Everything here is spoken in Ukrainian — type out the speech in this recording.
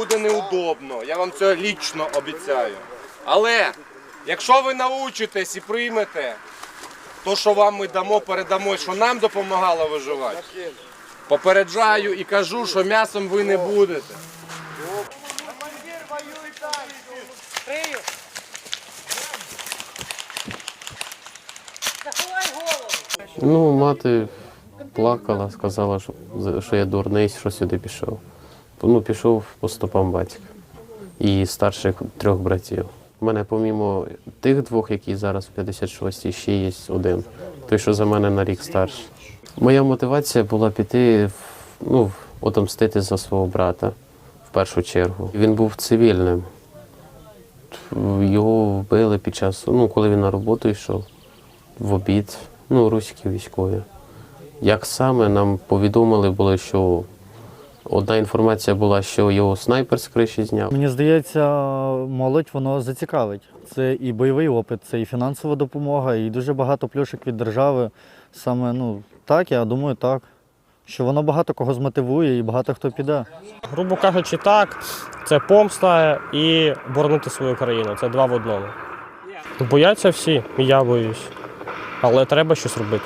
буде неудобно. Я вам це лічно обіцяю. Але якщо ви научитесь і приймете то, що вам ми дамо, передамо, що нам допомагало виживати, попереджаю і кажу, що м'ясом ви не будете. Ну, мати плакала, сказала, що, що я дурний, що сюди пішов. Ну, пішов по стопам батька і старших трьох братів. У мене, помімо тих двох, які зараз в 56-й, ще є один, той, що за мене на рік старший. Моя мотивація була піти, ну, отомстити за свого брата в першу чергу. Він був цивільним. Його вбили під час, ну, коли він на роботу йшов в обід, ну, руські військові. Як саме нам повідомили було, що одна інформація була, що його снайпер з криші зняв. Мені здається, молодь воно зацікавить. Це і бойовий опит, це і фінансова допомога, і дуже багато плюшок від держави. Саме ну так, я думаю, так. Що воно багато кого змотивує і багато хто піде. Грубо кажучи, так, це помста і боронити свою країну. Це два в одному. Бояться всі, і я боюсь. Але треба щось робити.